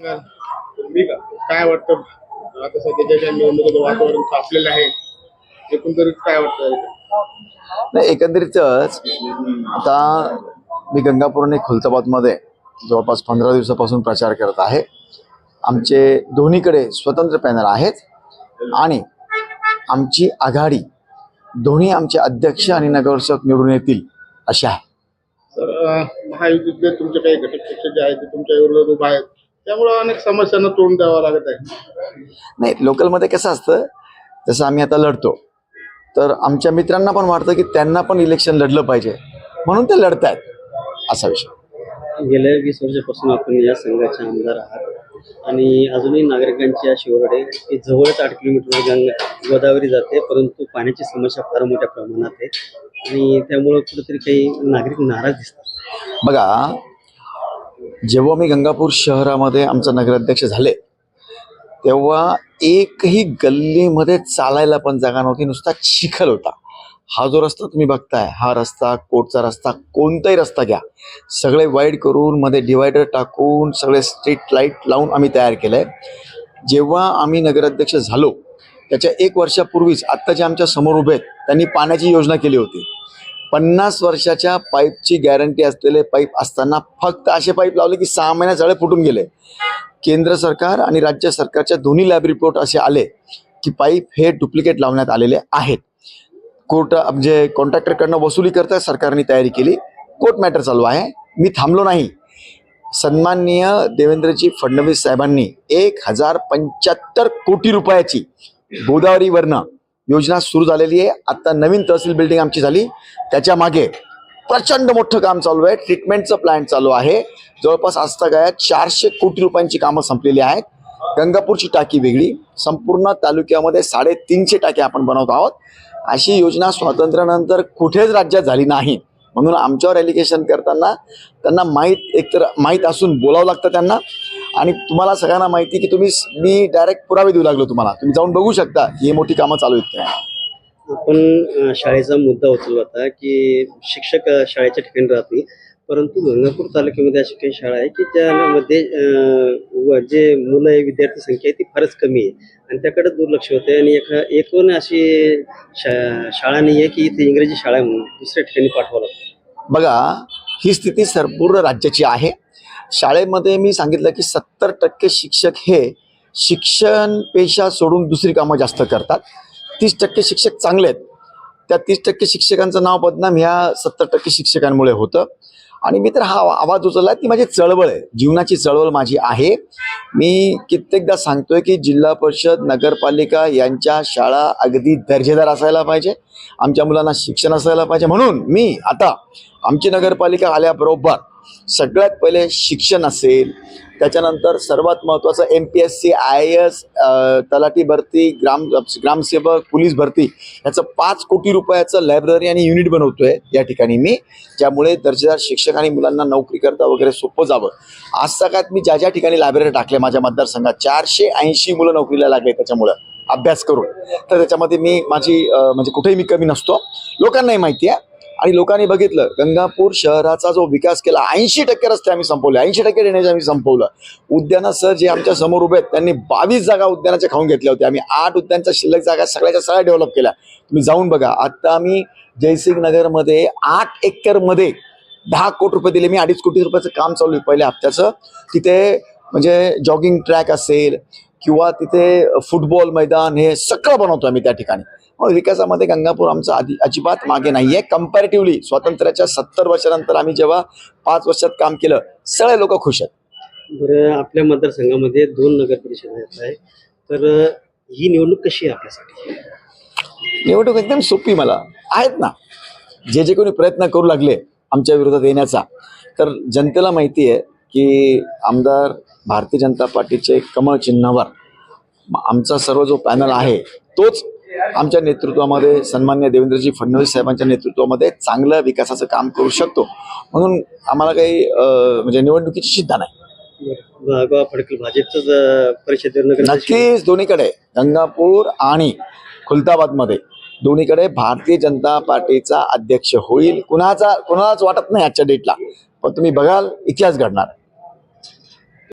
काय वाटतं? आता सध्याच्या ज्या निवडणुकीचं वातावरण तापलेलं आहे एकंदरीत काय वाटतं? नाही एकंदरीतच आता मी गंगापूर आणि खुलताबादमध्ये जवळपास पंधरा दिवसापासून प्रचार करत आहे. आमचे दोन्हीकडे स्वतंत्र पॅनल आहेत आणि आमची आघाडी दोन्ही आमचे अध्यक्ष आणि नगरसेवक निवडून येतील अशी आहे. तर महायुतीतले तुमचे काही घटक पक्ष जे आहेत ते तुमच्या विरोधात उभा आहेत. त्यामुळे अनेक समस्यांना तोंड द्यावं लागत आहे. नाही लोकलमध्ये कसं असतं जसं आम्ही आता लढतो तर आमच्या मित्रांना पण वाटतं की त्यांना पण इलेक्शन लढलं पाहिजे. म्हणून ते लढत आहेत असा विषय. गेल्या वीस वर्षापासून आपण या संघाचे आमदार आहात. आणि अजूनही नागरिकांची अशी ओरड आहे की जवळच आठ किलोमीटर गंगा गोदावरी जाते परंतु पाण्याची समस्या फार मोठ्या प्रमाणात आहे. आणि त्यामुळं कुठेतरी काही नागरिक नाराज दिसतात. बघा जेव्हा मी गंगापूर शहरामध्ये आमचा नगराध्यक्ष झाले तेव्हा एकही गल्लीमध्ये चालायला पण जागा नव्हती नुसता चिखल होता. हा जो रस्ता तुम्ही बघताय हा रस्ता कोटचा रस्ता कोणताही रस्ता घ्या. सगळे वाईड करून मध्ये डिवायडर टाकून सगळे स्ट्रीट लाइट लावून आम्ही तयार केलंय. जेव्हा आम्ही नगराध्यक्ष झालो त्याच्या एक वर्षापूर्वीच आत्ता जे आमच्यासमोर उभे आहेत त्यांनी पाण्याची योजना केली होती. पन्नास वर्षाच्या पाईपची गॅरंटी असलेले पाईप असताना फक्त असे पाईप लावले की सहा महिन्यात झाडे फुटून गेले. केंद्र सरकार आणि राज्य सरकारच्या दोन्ही लॅब रिपोर्ट असे आले की पाईप हे डुप्लिकेट लावण्यात आलेले आहेत. कोर्ट म्हणजे कॉन्ट्रॅक्टरकडनं वसुली करता सरकारने तयारी केली. कोर्ट मॅटर चालू आहे. मी थांबलो नाही. सन्माननीय देवेंद्रजी फडणवीस साहेबांनी एक हजार पंच्याहत्तर कोटी रुपयाची गोदावरीवरनं योजना सुरू झालेली आहे. आता नवीन तहसील बिल्डिंग आमची झाली. त्याच्यामागे प्रचंड मोठं काम चालू आहे. ट्रीटमेंटचं प्लॅन चालू आहे. जवळपास आजता आजतागायत चारशे कोटी रुपयांची कामं संपलेली आहेत. गंगापूरची टाकी वेगळी. संपूर्ण तालुक्यामध्ये साडेतीनशे टाकी आपण बनवत आहोत. अशी योजना स्वातंत्र्यानंतर कुठेच राज्यात झाली नाही. म्हणून आमच्यावर ॲलिगेशन करताना त्यांना माहीत एकतर माहीत असून बोलावं लागतं त्यांना. आणि तुम्हाला सगळ्यांना माहिती की तुम्ही मी डायरेक्ट पुरावे देऊ लागलो तुम्हाला. तुम्ही जाऊन बघू शकता की ही मोठी कामं चालू आहेत की नाही. आपण शाळेचा मुद्दा उचलला होता की शिक्षक शाळेच्या ठिकाणी राहत नाही परंतु गंगापूर तालुक्यामध्ये अशी काही शाळा आहे की त्यामध्ये जे मुलं आहे विद्यार्थी संख्या आहे ती फारच कमी आहे. आणि त्याकडे दुर्लक्ष होते आणि एका एकूण अशी शा- शाळा नाही आहे की इथे इंग्रजी शाळा म्हणून दुसऱ्या ठिकाणी पाठवावं लागतं. बघा ही स्थिती संपूर्ण राज्याची आहे. शाळेमध्ये मी सांगितलं की सत्तर टक्के शिक्षक हे शिक्षण पेशा सोडून दुसरी कामं जास्त करतात. तीस टक्के शिक्षक चांगले आहेत. त्या तीस टक्के शिक्षकांचं नाव बदनाम ह्या सत्तर टक्के शिक्षकांमुळे होतं. आणि मी तर हा आवाज उचलला ती माझी चळवळ आहे. जीवनाची चळवळ माझी आहे. मी कित्येकदा सांगतोय की जिल्हा परिषद नगरपालिका यांच्या शाळा अगदी दर्जेदार असायला पाहिजे. आमच्या मुलांना शिक्षण असायला पाहिजे. म्हणून मी आता आमची नगरपालिका आल्याबरोबर सगळ्यात पहिले शिक्षण असेल त्याच्यानंतर सर्वात महत्त्वाचं M P S C I S तलाठी भरती ग्राम ग्रामसेवक पोलीस भरती याचं पाच कोटी रुपयाचं लायब्ररी आणि युनिट बनवतोय या ठिकाणी मी ज्यामुळे दर्जेदार शिक्षक आणि मुलांना नोकरी करता वगैरे सोपं जावं. आज सगळ्यात मी ज्या ज्या ठिकाणी लायब्ररी टाकल्या माझ्या मतदारसंघात चारशे ऐंशी मुलं नोकरीला लागले त्याच्यामुळं. अभ्यास करून. तर त्याच्यामध्ये मी माझी म्हणजे कुठेही मी कमी नसतो. लोकांनाही माहिती आहे आणि लोकांनी बघितलं गंगापूर शहराचा जो विकास केला ऐंशी टक्के रस्ते आम्ही संपवले ऐंशी टक्के ड्रेनेज आम्ही संपवलं. उद्यानासह जे आमच्यासमोर उभे आहेत त्यांनी बावीस जागा उद्यानाच्या खाऊन घेतल्या होत्या. आम्ही आठ उद्यानच्या शिल्लक जागा सगळ्याच्या सगळ्या डेव्हलप केल्या. तुम्ही जाऊन बघा आता आम्ही जयसिंग नगरमध्ये आठ एकरमध्ये दहा कोटी रुपये दिले. मी अडीच कोटी रुपयाचं काम चालू आहे. पहिल्या हप्त्याचं. तिथे म्हणजे जॉगिंग ट्रॅक असेल किंवा तिथे फुटबॉल मैदान हे सगळं बनवतो आम्ही त्या ठिकाणी. म्हणून विकासामध्ये गंगापूर आमचं आधी अजिबात मागे नाहीये. कम्पॅरेटिव्हली स्वातंत्र्याच्या सत्तर वर्षानंतर आम्ही जेव्हा पाच वर्षात काम केलं सगळे लोक खुश आहेत. बरं आपल्या मतदारसंघामध्ये दोन नगर परिषद येत आहे तर ही निवडणूक कशी आहे आपल्यासाठी? निवडणूक एकदम सोपी मला. आहेत ना. जे जे कोणी प्रयत्न करू लागले आमच्या विरोधात येण्याचा. तर जनतेला माहिती आहे की आमदार भारतीय जनता पार्टीचे कमळ चिन्हावर आमचा सर्व जो पॅनल आहे तोच आमच्या नेतृत्वामध्ये सन्मान्य देवेंद्रजी फडणवीस साहेबांच्या नेतृत्वामध्ये चांगलं विकासाचं काम करू शकतो. म्हणून आम्हाला काही म्हणजे निवडणुकीची चिंता नाही. नक्कीच दोन्हीकडे गंगापूर आणि खुलताबादमध्ये दोन्हीकडे भारतीय जनता पार्टीचा अध्यक्ष होईल. कुणाचा कुणालाच वाटत नाही आजच्या डेटला. पण तुम्ही बघाल इतिहास घडणार.